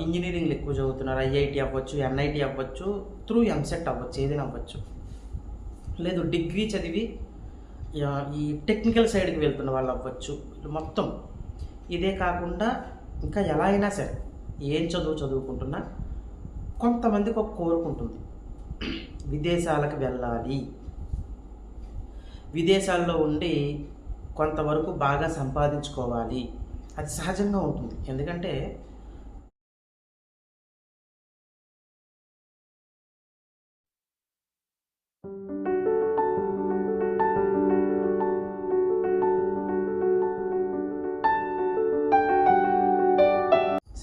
ఇంజనీరింగ్లు ఎక్కువ చదువుతున్నారు. ఐఐటి అవ్వచ్చు ఎన్ఐటి అవ్వచ్చు త్రూ ఎంసెట్ అవ్వచ్చు ఏదైనా అవ్వచ్చు. లేదు డిగ్రీ చదివి ఈ టెక్నికల్ సైడ్కి వెళ్తున్న వాళ్ళు అవ్వచ్చు. మొత్తం. ఇదే కాకుండా ఇంకా ఎలా అయినా సరే ఏం చదువు చదువుకుంటున్నా కొంతమందికి ఒక కోరుకుంటుంది విదేశాలకు వెళ్ళాలి. విదేశాల్లో ఉండి కొంతవరకు బాగా సంపాదించుకోవాలి. అది సహజంగా ఉంటుంది. ఎందుకంటే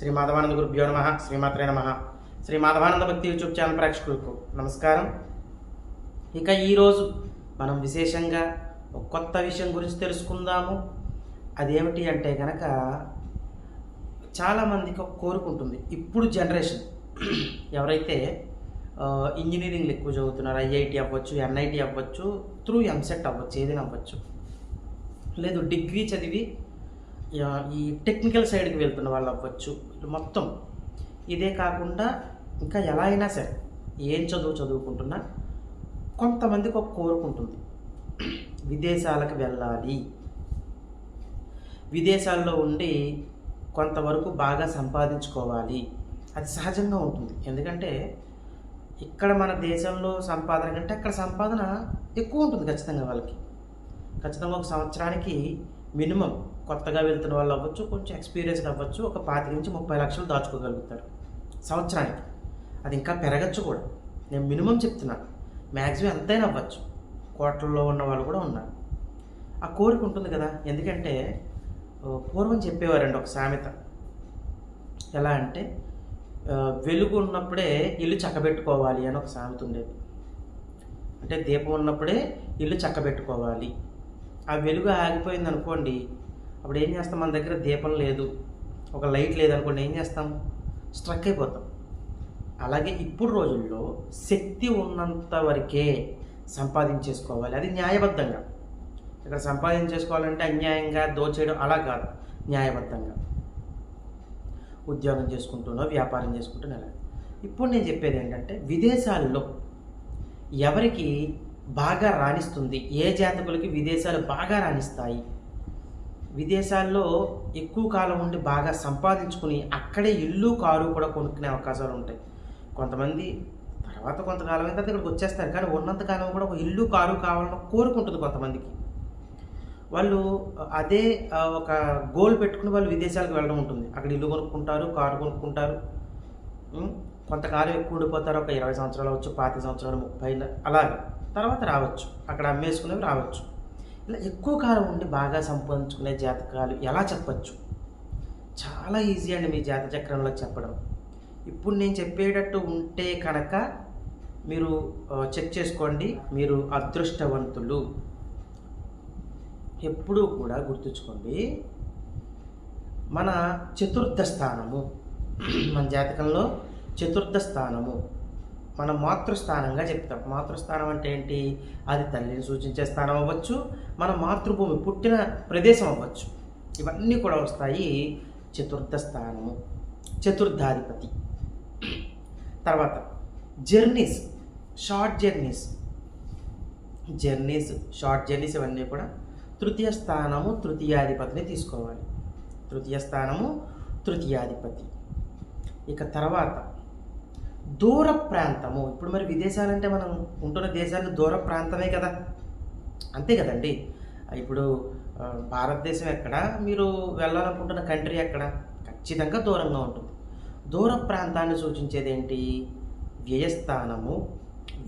శ్రీ మాధవానంద గురుభ్యో నమ శ్రీమాత్రే నమ. శ్రీ మాధవానంద భక్తి యూట్యూబ్ ఛానల్ ప్రేక్షకులకు నమస్కారం. ఇక ఈరోజు మనం విశేషంగా ఒక కొత్త విషయం గురించి తెలుసుకుందాము. అదేమిటి అంటే కనుక చాలామందికి ఒక ఇప్పుడు జనరేషన్ ఎవరైతే ఇంజనీరింగ్లు ఎక్కువ చదువుతున్నారు ఐఐటి అవ్వచ్చు ఎన్ఐటి అవ్వచ్చు త్రూ ఎంసెట్ అవ్వచ్చు ఏదైనా అవ్వచ్చు లేదు డిగ్రీ చదివి ఈ టెక్నికల్ సైడ్కి వెళ్తున్న వాళ్ళు అవ్వచ్చు. మొత్తం ఇదే కాకుండా ఇంకా ఎలా అయినా సరే ఏం చదువు చదువుకుంటున్నా కొంతమందికి ఒక కోరుకుంటుంది విదేశాలకు వెళ్ళాలి. విదేశాల్లో ఉండి కొంతవరకు బాగా సంపాదించుకోవాలి. అది సహజంగా ఉంటుంది. ఎందుకంటే ఇక్కడ మన దేశంలో సంపాదన కంటే అక్కడ సంపాదన ఎక్కువ ఉంటుంది ఖచ్చితంగా వాళ్ళకి. ఖచ్చితంగా ఒక సంవత్సరానికి మినిమం కొత్తగా వెళ్తున్న వాళ్ళు అవ్వచ్చు కొంచెం ఎక్స్పీరియన్స్డ్ అవ్వచ్చు ఒక పాతి నుంచి ముప్పై లక్షలు దాచుకోగలుగుతారు. సంవత్సరానికి. అది ఇంకా పెరగచ్చు కూడా. నేను మినిమం చెప్తున్నాను మ్యాక్సిమం ఎంతైనా అవ్వచ్చు. కోట్లలో ఉన్న వాళ్ళు కూడా ఉన్నారు. ఆ కోరిక ఉంటుంది కదా. ఎందుకంటే పూర్వం చెప్పేవారండి ఒక సామెత. ఎలా అంటే వెలుగు ఉన్నప్పుడే ఇల్లు చక్కబెట్టుకోవాలి అని ఒక సామెత ఉండేది. అంటే దీపం ఉన్నప్పుడే ఇల్లు చక్కబెట్టుకోవాలి. ఆ వెలుగు ఆగిపోయింది అనుకోండి అప్పుడు ఏం చేస్తాం? మన దగ్గర దీపం లేదు ఒక లైట్ లేదనుకోండి ఏం చేస్తాం? స్ట్రక్ అయిపోతాం. అలాగే ఇప్పుడు రోజుల్లో శక్తి ఉన్నంత వరకే సంపాదించేసుకోవాలి. అది న్యాయబద్ధంగా. ఇక్కడ సంపాదించేసుకోవాలంటే అన్యాయంగా దోచేయడం అలా కాదు. న్యాయబద్ధంగా. ఉద్యోగం చేసుకుంటున్నా వ్యాపారం చేసుకుంటున్నా ఇప్పుడు నేను చెప్పేది ఏంటంటే విదేశాల్లో ఎవరికి బాగా రాణిస్తుంది. ఏ జాతకులకి విదేశాలు బాగా రాణిస్తాయి? విదేశాల్లో ఎక్కువ కాలం ఉండి బాగా సంపాదించుకుని అక్కడే ఇల్లు కారు కూడా కొనుక్కునే అవకాశాలు ఉంటాయి. కొంతమంది తర్వాత కొంతకాలం అయితే ఇక్కడికి వచ్చేస్తారు. కానీ ఉన్నంత కాలం కూడా ఒక ఇల్లు కారు కావాలని కోరుకుంటుంది కొంతమందికి. వాళ్ళు అదే ఒక గోల్ పెట్టుకుని వాళ్ళు విదేశాలకు వెళ్ళడం ఉంటుంది. అక్కడ ఇల్లు కొనుక్కుంటారు కారు కొనుక్కుంటారు. కొంతకాలం ఎక్కువ ఉండిపోతారు. ఒక ఇరవై సంవత్సరాలు అవచ్చు పాతి సంవత్సరాలు ముప్పై అలాగే. తర్వాత రావచ్చు. అక్కడ అమ్మేసుకునేవి రావచ్చు. ఇలా ఎక్కువ కాలం ఉండి బాగా సంపాదించుకునే జాతకాలు ఎలా చెప్పచ్చు? చాలా ఈజీ అండి మీ జాత చక్రంలో చెప్పడం. ఇప్పుడు నేను చెప్పేటట్టు ఉంటే కనుక మీరు చెక్ చేసుకోండి. మీరు అదృష్టవంతులు. ఎప్పుడూ కూడా గుర్తుంచుకోండి. మన చతుర్థ స్థానము మన జాతకంలో చతుర్థ స్థానము. మనం మాతృస్థానంగా చెప్తాం. మాతృస్థానం అంటే ఏంటి? అది తల్లిని సూచించే స్థానం అవ్వచ్చు మన మాతృభూమి పుట్టిన ప్రదేశం అవ్వచ్చు. ఇవన్నీ కూడా వస్తాయి చతుర్థ స్థానము చతుర్థాధిపతి. తర్వాత journeys short journeys. Journeys short journeys ఇవన్నీ కూడా తృతీయ స్థానము తృతీయాధిపతిని తీసుకోవాలి. తృతీయ స్థానము తృతీయాధిపతి. ఇక తర్వాత దూర ప్రాంతము. ఇప్పుడు మరి విదేశాలంటే మనం ఉంటున్న దేశాలు దూర ప్రాంతమే కదా. అంతే కదండి. ఇప్పుడు భారతదేశం ఎక్కడ? మీరు వెళ్ళాలనుకుంటున్న కంట్రీ ఎక్కడ? ఖచ్చితంగా దూరంగా ఉంటుంది. దూర ప్రాంతాన్ని సూచించేది ఏంటి వ్యయస్థానము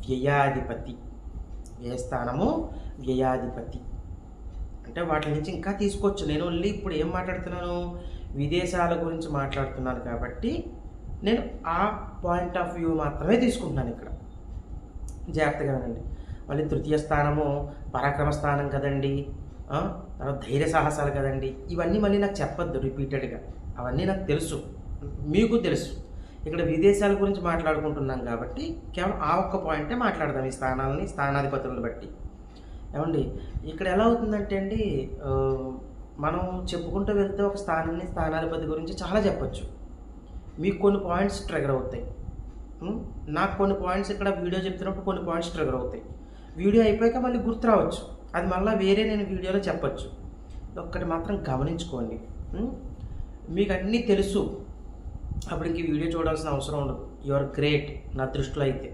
వ్యయాధిపతి. వ్యయస్థానము వ్యయాధిపతి. అంటే వాటి నుంచి ఇంకా తీసుకోవచ్చు. నేను ఓన్లీ ఇప్పుడు ఏం మాట్లాడుతున్నాను? విదేశాల గురించి మాట్లాడుతున్నాను కాబట్టి నేను ఆ పాయింట్ ఆఫ్ వ్యూ మాత్రమే తీసుకుంటున్నాను ఇక్కడ. జాగ్రత్తగా వినండి. మళ్ళీ తృతీయ స్థానము పరాక్రమ స్థానం కదండి తర్వాత ధైర్య సాహసాలు కదండి ఇవన్నీ మళ్ళీ నాకు చెప్పొద్దు రిపీటెడ్గా. అవన్నీ నాకు తెలుసు. మీకు తెలుసు. ఇక్కడ విదేశాల గురించి మాట్లాడుకుంటున్నాం కాబట్టి కేవలం ఆ ఒక్క పాయింటే మాట్లాడదాం ఈ స్థానాలని స్థానాధిపతులను బట్టి. ఏమండి ఇక్కడ ఎలా అవుతుందంటే అండి మనం చెప్పుకుంటూ వెళ్తే ఒక స్థానాన్ని స్థానాధిపతి గురించి చాలా చెప్పొచ్చు. మీకు కొన్ని పాయింట్స్ ట్రిగర్ అవుతాయి. నాకు కొన్ని పాయింట్స్ ఇక్కడ వీడియో చెప్తున్నప్పుడు కొన్ని పాయింట్స్ ట్రిగర్ అవుతాయి. వీడియో అయిపోయాక మళ్ళీ గుర్తు రావచ్చు. అది మళ్ళీ వేరే నేను వీడియోలో చెప్పచ్చు. ఒక్కటి మాత్రం గమనించుకోండి. మీకు అన్నీ తెలుసు. అప్పుడు ఇంక వీడియో చూడాల్సిన అవసరం ఉండదు. యు ఆర్ గ్రేట్ నా దృష్టిలో అయితే.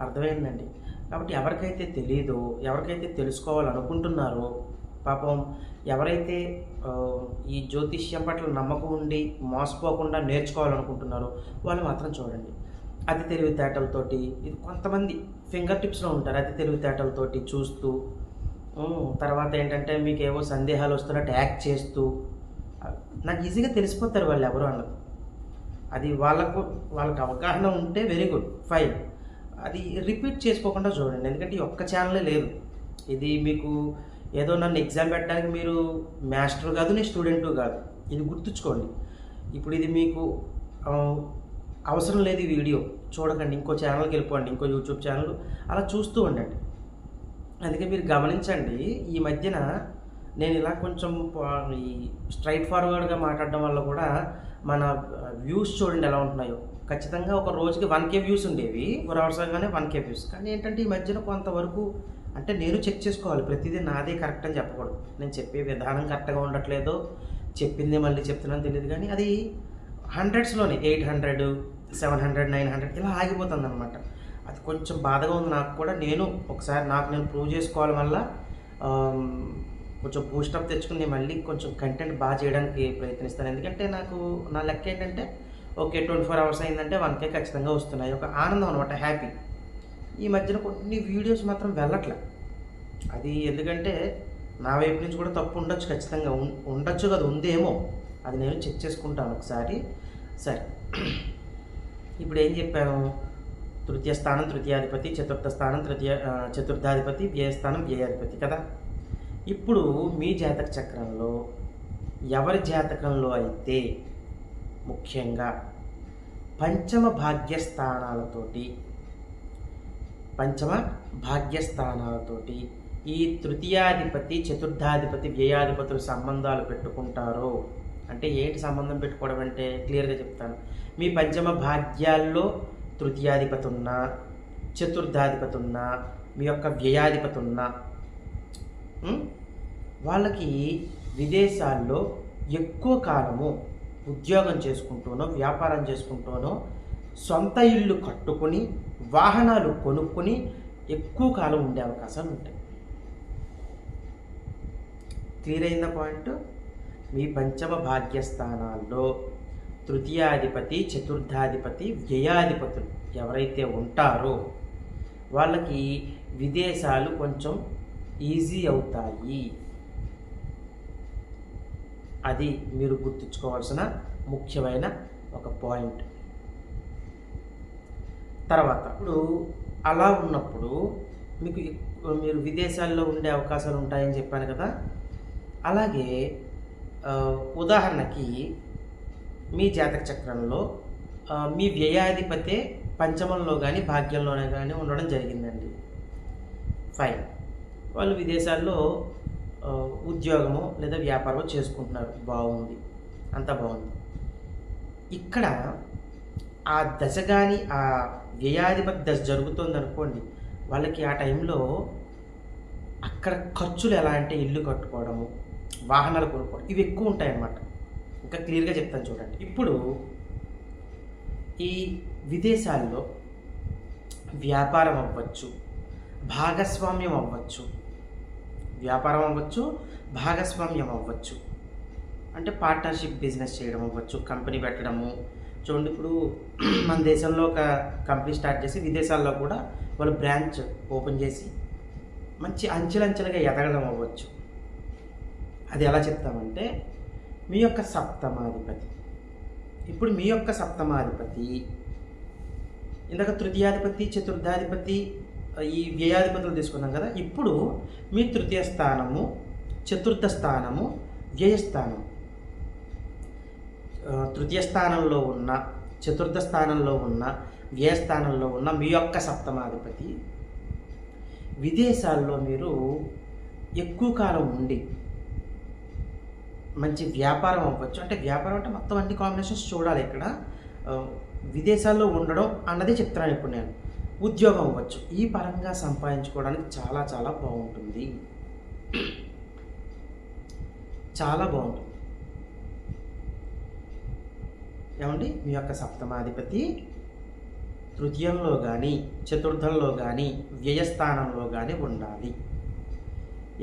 అర్థమైందండి? కాబట్టి ఎవరికైతే తెలియదో ఎవరికైతే తెలుసుకోవాలనుకుంటున్నారో పాపం ఎవరైతే ఈ జ్యోతిష్యం పట్ల నమ్మకం ఉండి మోసపోకుండా నేర్చుకోవాలనుకుంటున్నారో వాళ్ళు మాత్రం చూడండి. అతి తెలివితేటలతోటి ఇది కొంతమంది ఫింగర్ టిప్స్లో ఉంటారు. అతి తెలివితేటలతోటి చూస్తూ తర్వాత ఏంటంటే మీకు ఏవో సందేహాలు వస్తున్నట్టు యాక్ట్ చేస్తూ నాకు ఈజీగా తెలిసిపోతారు వాళ్ళు ఎవరు అన్నది అది వాళ్ళకు వాళ్ళకి అవగాహన ఉంటే వెరీ గుడ్ ఫైన్. అది రిపీట్ చేసుకోకుండా చూడండి. ఎందుకంటే ఈ ఒక్క ఛానలే లేదు. ఇది మీకు ఏదో నన్ను ఎగ్జామ్ పెట్టడానికి మీరు మాస్టర్ కాదు నేను స్టూడెంటు కాదు. ఇది గుర్తుంచుకోండి. ఇప్పుడు ఇది మీకు అవసరం లేదు ఈ వీడియో చూడకండి ఇంకో ఛానల్కి వెళ్ళిపోండి ఇంకో యూట్యూబ్ ఛానల్ అలా చూస్తూ ఉండండి. అందుకే మీరు గమనించండి ఈ మధ్యన నేను ఇలా కొంచెం ఈ స్ట్రైట్ ఫార్వర్డ్గా మాట్లాడడం వల్ల కూడా మన వ్యూస్ చూడండి ఎలా ఉంటున్నాయో. ఖచ్చితంగా ఒక రోజుకి వన్ కే వ్యూస్ ఉండేవి. ఫోర్ అవర్స్ కానీ వన్ కే వ్యూస్ కానీ ఏంటంటే ఈ మధ్యన కొంతవరకు అంటే నేను చెక్ చేసుకోవాలి. ప్రతిదీ నాదే కరెక్ట్ అని చెప్పకూడదు. నేను చెప్పే విధానం కరెక్ట్గా ఉండట్లేదో చెప్పింది మళ్ళీ చెప్తున్నాను తెలియదు కానీ అది హండ్రెడ్స్లోనే eight hundred seven hundred nine hundred ఇలా ఆగిపోతుంది అనమాట అది కొంచెం బాధగా ఉంది నాకు కూడా. నేను ఒకసారి నాకు నేను ప్రూవ్ చేసుకోవాలి వల్ల కొంచెం బూస్టప్ తెచ్చుకుని మళ్ళీ కొంచెం కంటెంట్ బాగా చేయడానికి ప్రయత్నిస్తాను. ఎందుకంటే నాకు నా లెక్క ఏంటంటే ఓకే ట్వంటీ ఫోర్ అవర్స్ అయిందంటే వన్ కే ఖచ్చితంగా వస్తున్నాయి. ఒక ఆనందం అనమాట హ్యాపీ ఈ మధ్యన కొన్ని వీడియోస్ మాత్రం వెళ్ళట్లే. అది ఎందుకంటే నా వైపు నుంచి కూడా తప్పు ఉండొచ్చు ఖచ్చితంగా. ఉం- ఉండొచ్చు కదా ఉందేమో. అది నేను చెక్ చేసుకుంటాను ఒకసారి. సరే. ఇప్పుడు ఏం చెప్పాను? తృతీయ స్థానం తృతీయాధిపతి చతుర్థ స్థానం తృతీయ చతుర్థాధిపతి వ్యయస్థానం వ్యయాధిపతి కదా? ఇప్పుడు మీ జాతక చక్రంలో ఎవరి జాతకంలో అయితే ముఖ్యంగా పంచమ భాగ్యస్థానాలతోటి పంచమ భాగ్యస్థానాలతోటి ఈ తృతీయాధిపతి చతుర్థాధిపతి వ్యయాధిపతులు సంబంధాలు పెట్టుకుంటారో. అంటే ఏంటి సంబంధం పెట్టుకోవడం అంటే? క్లియర్గా చెప్తాను. మీ పంచమ భాగ్యాల్లో తృతీయాధిపతి ఉన్నా చతుర్థాధిపతి ఉన్నా మీ యొక్క వ్యయాధిపతి ఉన్నా వాళ్ళకి విదేశాల్లో ఎక్కువ కాలము ఉద్యోగం చేసుకుంటూనో వ్యాపారం చేసుకుంటూనో సొంత ఇల్లు కట్టుకుని వాహనాలు కొనుక్కొని ఎక్కువ కాలం ఉండే అవకాశాలు ఉంటాయి. క్లియర్ అయిన పాయింట్? మీ పంచమ భాగ్యస్థానాల్లో తృతీయాధిపతి చతుర్థాధిపతి వ్యయాధిపతులు ఎవరైతే ఉంటారో వాళ్ళకి విదేశాలు కొంచెం ఈజీ అవుతాయి. అది మీరు గుర్తుంచుకోవాల్సిన ముఖ్యమైన ఒక పాయింట్. తర్వాత ఇప్పుడు అలా ఉన్నప్పుడు మీకు మీరు విదేశాల్లో ఉండే అవకాశాలు ఉంటాయని చెప్పాను కదా? అలాగే ఉదాహరణకి మీ జాతక చక్రంలో మీ వ్యయాధిపతే పంచమంలో కానీ భాగ్యంలోనే కానీ ఉండడం జరిగిందండి. ఫైన్ వాళ్ళు విదేశాల్లో ఉద్యోగము ఉద్యోగమో లేదా వ్యాపారమో చేసుకుంటున్నారు. బాగుంది. అంతా బాగుంది. ఇక్కడ ఆ దశ కానీ ఆ వ్యయాధిపతి దశ జరుగుతుంది అనుకోండి వాళ్ళకి ఆ టైంలో అక్కడ ఖర్చులు ఎలా అంటే ఇల్లు కట్టుకోవడము వాహనాలు కొనుక్కోవడం ఇవి ఎక్కువ ఉంటాయన్నమాట. ఇంకా క్లియర్గా చెప్తాను చూడండి. ఇప్పుడు ఈ విదేశాల్లో వ్యాపారం అవ్వచ్చు భాగస్వామ్యం అవ్వచ్చు వ్యాపారం అవ్వచ్చు భాగస్వామ్యం అవ్వచ్చు. అంటే పార్ట్నర్షిప్ బిజినెస్ చేయడం అవ్వచ్చు కంపెనీ పెట్టడము చూడండి ఇప్పుడు మన దేశంలో ఒక కంపెనీ స్టార్ట్ చేసి విదేశాల్లో కూడా వాళ్ళు బ్రాంచ్ ఓపెన్ చేసి మంచి అంచెలంచెలుగా ఎదగడం అవ్వచ్చు. అది ఎలా చెప్తామంటే మీ యొక్క సప్తమాధిపతి. ఇప్పుడు మీ యొక్క సప్తమాధిపతి ఇందాక తృతీయాధిపతి చతుర్థాధిపతి ఈ వ్యయాధిపతులు తీసుకున్నాం కదా ఇప్పుడు మీ తృతీయ స్థానము చతుర్థ స్థానము వ్యయస్థానం తృతీయ స్థానంలో ఉన్న చతుర్థ స్థానంలో ఉన్న వ్యయస్థానంలో ఉన్న మీ యొక్క సప్తమాధిపతి. విదేశాల్లో మీరు ఎక్కువ కాలం ఉండి మంచి వ్యాపారం అవ్వచ్చు. అంటే వ్యాపారం అంటే మొత్తం అన్ని కాంబినేషన్స్ చూడాలి ఇక్కడ. విదేశాల్లో ఉండడం అన్నదే చెప్తున్నాను ఇప్పుడు నేను. ఉద్యోగం అవ్వచ్చు. ఈ పరంగా సంపాదించుకోవడానికి చాలా చాలా బాగుంటుంది. చాలా బాగుంటుంది. ఏమండి? మీ యొక్క సప్తమాధిపతి తృతీయంలో కానీ చతుర్థంలో కానీ వ్యయస్థానంలో కానీ ఉండాలి.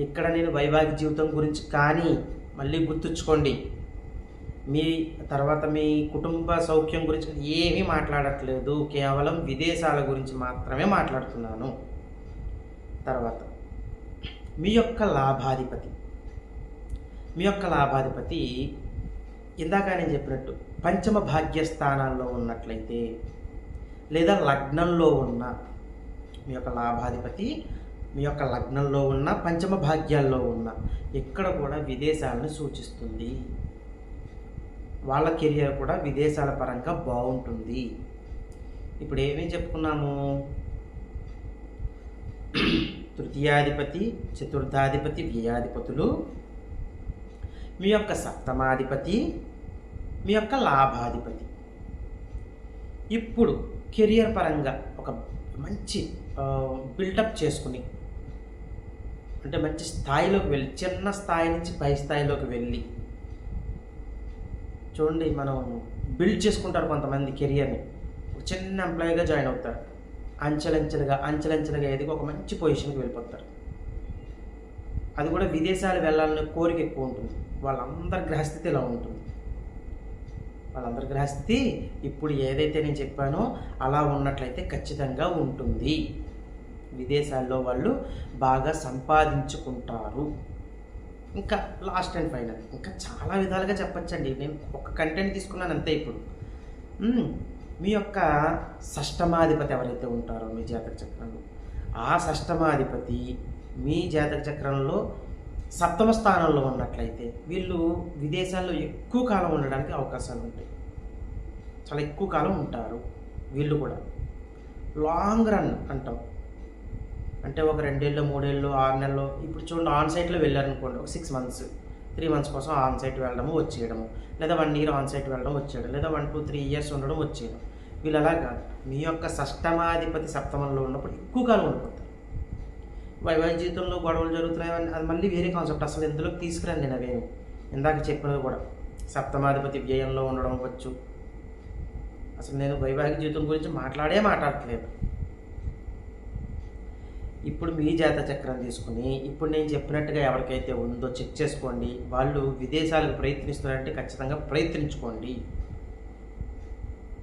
ఇక్కడ నేను వైవాహిక జీవితం గురించి కానీ మళ్ళీ గుర్తుంచుకోండి. మీ తర్వాత మీ కుటుంబ సౌఖ్యం గురించి ఏమీ మాట్లాడట్లేదు. కేవలం విదేశాల గురించి మాత్రమే మాట్లాడుతున్నాను. తర్వాత మీ యొక్క లాభాధిపతి. మీ యొక్క లాభాధిపతి ఇందాక నేను చెప్పినట్టు పంచమ భాగ్య స్థానాల్లో ఉన్నట్లయితే లేదా లగ్నంలో ఉన్న మీ యొక్క లాభాధిపతి మీ యొక్క లగ్నంలో ఉన్న పంచమ భాగ్యాల్లో ఉన్న ఇక్కడ కూడా విదేశాలను సూచిస్తుంది. వాళ్ళ కెరియర్ కూడా విదేశాల పరంగా బాగుంటుంది. ఇప్పుడు ఏమేమి చెప్పుకున్నాము? తృతీయాధిపతి చతుర్థాధిపతి వ్యయాధిపతులు. మీ యొక్క సప్తమాధిపతి మీ యొక్క లాభాధిపతి. ఇప్పుడు కెరియర్ పరంగా ఒక మంచి బిల్డప్ చేసుకుని అంటే మంచి స్థాయిలోకి వెళ్ళి చిన్న స్థాయి నుంచి పై స్థాయిలోకి వెళ్ళి చూడండి మనం బిల్డ్ చేసుకుంటారు కొంతమంది కెరియర్ని. ఒక చిన్న ఎంప్లాయీగా జాయిన్ అవుతారు. అంచెలంచెలుగా అంచెలంచెలుగా ఎదిగి ఒక మంచి పొజిషన్కి వెళ్ళిపోతారు. అది కూడా విదేశాలు వెళ్ళాలనే కోరిక ఎక్కువ ఉంటుంది. వాళ్ళందరి గ్రహస్థితి ఇలా ఉంటుంది. వాళ్ళందరి గ్రహస్థితి ఇప్పుడు ఏదైతే నేను చెప్పానో అలా ఉన్నట్లయితే ఖచ్చితంగా ఉంటుంది. విదేశాల్లో వాళ్ళు బాగా సంపాదించుకుంటారు. ఇంకా లాస్ట్ అండ్ ఫైనల్ ఇంకా చాలా విధాలుగా చెప్పచ్చండి. నేను ఒక కంటెంట్ తీసుకున్నాను అంతే ఇప్పుడు. మీ యొక్క షష్టమాధిపతి ఎవరైతే ఉంటారో మీ జాతక చక్రంలో ఆ షష్టమాధిపతి మీ జాతక చక్రంలో సప్తమ స్థానంలో ఉన్నట్లయితే వీళ్ళు విదేశాల్లో ఎక్కువ కాలం ఉండడానికి అవకాశాలు ఉంటాయి. చాలా ఎక్కువ కాలం ఉంటారు వీళ్ళు కూడా. లాంగ్ రన్ అంటాం. అంటే ఒక రెండేళ్ళు మూడేళ్ళు ఆరు నెలలు ఇప్పుడు చూడండి ఆన్ సైట్లో వెళ్ళారనుకోండి ఒక సిక్స్ మంత్స్ త్రీ మంత్స్ కోసం ఆన్ సైట్ వెళ్ళడము వచ్చేయడము. లేదా వన్ ఇయర్ ఆన్ సైట్ వెళ్ళడం వచ్చేయడం. లేదా వన్ టూ త్రీ ఇయర్స్ ఉండడం వచ్చేయడం. వీళ్ళు అలా కాదు. మీ యొక్క సష్టమాధిపతి సప్తమంలో ఉన్నప్పుడు ఎక్కువ కాలం ఉండిపోతారు. వైవాహిక జీవితంలో గొడవలు జరుగుతున్నాయని అది మళ్ళీ వేరే కాన్సెప్ట్ అసలు ఇందులోకి తీసుకురండి నేను అవేమి ఇందాక చెప్పినది కూడా. సప్తమాధిపతి వ్యయంలో ఉండడం వచ్చు అసలు నేను వైవాహిక జీవితం గురించి మాట్లాడే మాట్లాడట్లేదు. ఇప్పుడు మీ జాత చక్రం తీసుకుని ఇప్పుడు నేను చెప్పినట్టుగా ఎవరికైతే ఉందో చెక్ చేసుకోండి. వాళ్ళు విదేశాలకు ప్రయత్నిస్తున్నారంటే ఖచ్చితంగా ప్రయత్నించుకోండి.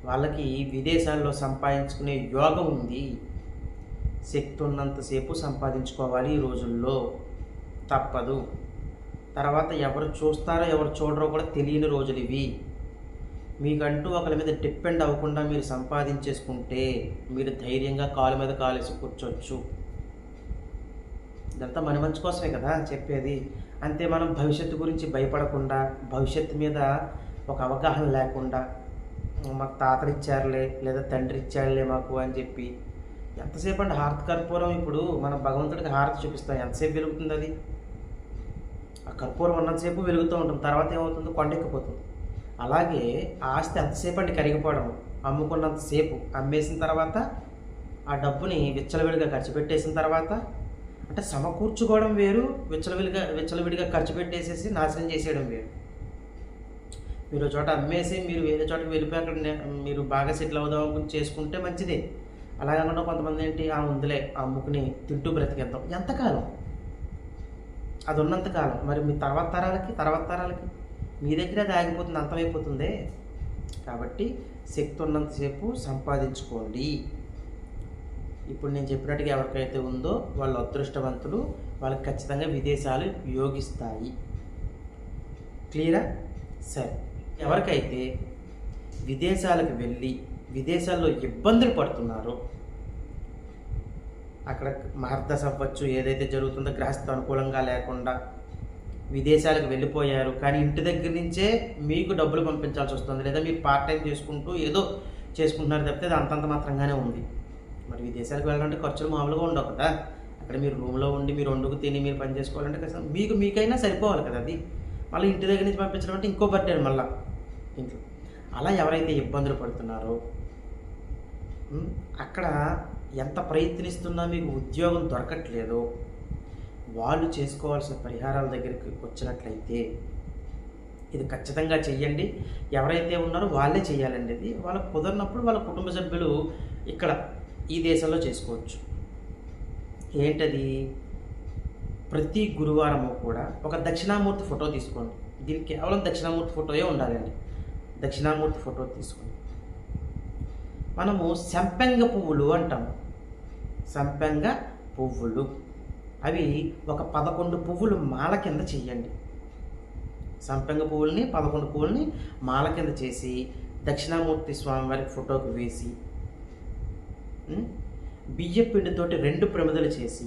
వాళ్ళకి విదేశాల్లో సంపాదించుకునే యోగం ఉంది. శక్తి ఉన్నంతసేపు సంపాదించుకోవాలి ఈ రోజుల్లో. తప్పదు. తర్వాత ఎవరు చూస్తారో ఎవరు చూడరో కూడా తెలియని రోజులు ఇవి. మీకంటూ ఒకరి మీద డిపెండ్ అవ్వకుండా మీరు సంపాదించేసుకుంటే మీరు ధైర్యంగా కాలు మీద కాలేసి కూర్చోవచ్చు ఇదంతా మన మంచి కోసమే కదా చెప్పేది. అంతే మనం భవిష్యత్తు గురించి భయపడకుండా భవిష్యత్తు మీద ఒక అవగాహన లేకుండా మాకు తాతలు ఇచ్చారులే లేదా తండ్రి ఇచ్చారులే మాకు అని చెప్పి ఎంతసేపు అండి హారతి కర్పూరం ఇప్పుడు మనం భగవంతుడికి హారతి చూపిస్తాం. ఎంతసేపు వెలుగుతుంది అది? ఆ కర్పూరం ఉన్నంతసేపు వెలుగుతూ ఉంటుంది. తర్వాత ఏమవుతుందో? కొండెక్కిపోతుంది అలాగే ఆస్తి ఎంతసేపు అండి కరిగిపోవడం? అమ్ముకున్నంతసేపు. అమ్మేసిన తర్వాత ఆ డబ్బుని విచ్చలవిడిగా ఖర్చు పెట్టేసిన తర్వాత అంటే సమకూర్చుకోవడం వేరు విచ్చలవిడిగా విచ్చలవిడిగా ఖర్చు పెట్టేసేసి నాశనం చేసేయడం వేరు. మీరు చోట అమ్మేసి మీరు వేరే చోటకి వెళ్ళిపోయి అక్కడ మీరు బాగా సెటిల్ అవుదాం అనుకుని చేసుకుంటే మంచిదే. అలా కాకుండా కొంతమంది ఏంటి ఆ ఉందిలే అమ్ముకుని తింటూ బ్రతికేద్దాం. ఎంతకాలం? అది ఉన్నంతకాలం మరి మీ తర్వాత తరాలకి తర్వాత తరాలకి మీ దగ్గర అది ఆగిపోతుంది అంతమైపోతుంది కాబట్టి శక్తి ఉన్నంతసేపు సంపాదించుకోండి. ఇప్పుడు నేను చెప్పినట్టుగా ఎవరికైతే ఉందో వాళ్ళు అదృష్టవంతులు వాళ్ళకి ఖచ్చితంగా విదేశాలు యోగిస్తాయి. క్లియరా? సరే. ఎవరికైతే విదేశాలకు వెళ్ళి విదేశాల్లో ఇబ్బందులు పడుతున్నారో అక్కడ మహర్దశ అవ్వచ్చు ఏదైతే జరుగుతుందో గ్రహస్థ అనుకూలంగా లేకుండా విదేశాలకు వెళ్ళిపోయారు. కానీ ఇంటి దగ్గర నుంచే మీకు డబ్బులు పంపించాల్సి వస్తుంది. లేదా మీరు పార్ట్ టైం చేసుకుంటూ ఏదో చేసుకుంటున్నారు తప్పితే అది అంతంత మాత్రంగానే ఉంది. మరి విదేశాలకు వెళ్ళాలంటే ఖర్చులు మామూలుగా ఉండవు కదా. అక్కడ మీరు రూమ్లో ఉండి మీరు వండుకు తిని మీరు పని చేసుకోవాలంటే కష్టం. మీకు మీకైనా సరిపోవాలి కదా అది. మళ్ళీ ఇంటి దగ్గర నుంచి పంపించడం అంటే ఇంకో బర్త్డే మళ్ళీ ఇంట్లో. అలా ఎవరైతే ఇబ్బందులు పడుతున్నారో అక్కడ ఎంత ప్రయత్నిస్తున్నా మీకు ఉద్యోగం దొరకట్లేదో వాళ్ళు చేసుకోవాల్సిన పరిహారాల దగ్గరికి వచ్చినట్లయితే ఇది ఖచ్చితంగా చెయ్యండి. ఎవరైతే ఉన్నారో వాళ్ళే చేయాలండి ఇది. వాళ్ళకు కుదరినప్పుడు వాళ్ళ కుటుంబ సభ్యులు ఇక్కడ ఈ దేశంలో చేసుకోవచ్చు. ఏంటది? ప్రతి గురువారము కూడా ఒక దక్షిణామూర్తి ఫోటో తీసుకోండి. దీనికి కేవలం దక్షిణామూర్తి ఫోటోయే ఉండాలండి. దక్షిణామూర్తి ఫోటో తీసుకోండి. మనము సంపెంగ పువ్వులు అంటాము. సంపెంగ పువ్వులు. అవి ఒక పదకొండు పువ్వులు మాల కింద చెయ్యండి. సంపెంగ పువ్వుల్ని పదకొండు పువ్వుల్ని మాల కింద చేసి దక్షిణామూర్తి స్వామి వారికి ఫోటోకి వేసి ఉం? బియ్య పిండితోటి రెండు ప్రమిదలు చేసి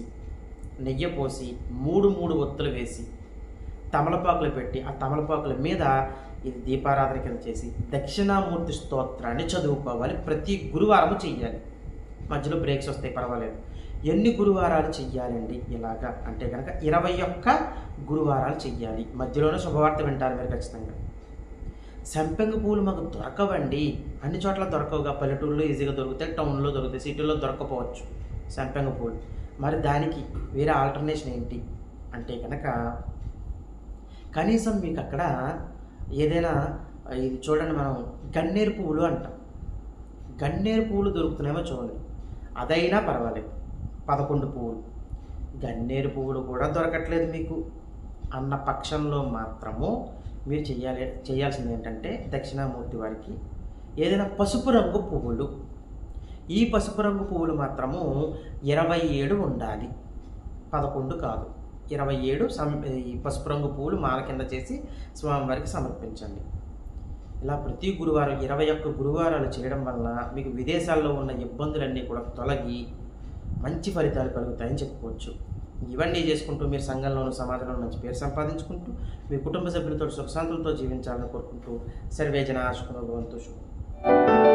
నెయ్యి పోసి మూడు మూడు ఒత్తులు వేసి తమలపాకులు పెట్టి ఆ తమలపాకుల మీద ఇది దీపారాధన కింద చేసి దక్షిణామూర్తి స్తోత్రాన్ని చదువుకోవాలి. ప్రతి గురువారం చెయ్యాలి. మధ్యలో బ్రేక్స్ వస్తాయి పర్వాలేదు. ఎన్ని గురువారాలు చెయ్యాలండి? ఇలాగా. అంటే కనుక ఇరవై ఒక్క గురువారాలు చెయ్యాలి. మధ్యలోనే శుభవార్త వింటారు మీరు ఖచ్చితంగా. సంపెంగ పూలు మాకు దొరకవండి. అన్ని చోట్ల దొరకవుగా. పల్లెటూరులో ఈజీగా దొరుకుతాయి టౌన్లో దొరుకుతాయి సిటీలో దొరకపోవచ్చు సంపెంగ పూలు. మరి దానికి వేరే ఆల్టర్నేషన్ ఏంటి? అంటే కనుక కనీసం మీకు అక్కడ ఏదైనా ఇది చూడండి మనం గన్నేరు పువ్వులు అంటాం. గన్నేరు పువ్వులు దొరుకుతున్నాయో చూడండి. అదైనా పర్వాలేదు. పదకొండు పువ్వులు. గన్నేరు పువ్వులు కూడా దొరకట్లేదు మీకు. అన్న పక్షంలో మాత్రము మీరు చేయాలి చేయాల్సింది ఏంటంటే దక్షిణామూర్తి వారికి ఏదైనా పసుపు రంగు పువ్వులు. ఈ పసుపు రంగు పువ్వులు మాత్రము ఇరవై ఏడు ఉండాలి. పదకొండు కాదు. ఇరవై ఏడు సం ఈ పసుపు రంగు పువ్వులు మాల కింద చేసి స్వామివారికి సమర్పించండి. ఇలా ప్రతి గురువారం ఇరవై ఒక్క గురువారాలు చేయడం వల్ల మీకు విదేశాల్లో ఉన్న ఇబ్బందులన్నీ కూడా తొలగి మంచి ఫలితాలు కలుగుతాయని చెప్పుకోవచ్చు. ఇవన్నీ చేసుకుంటూ మీరు సంఘంలోను సమాజంలో మంచి పేరు సంపాదించుకుంటూ మీ కుటుంబ సభ్యులతో సుఖశాంతులతో జీవించాలని కోరుకుంటూ సర్వేజన ఆశుకును భవంతు శుభం.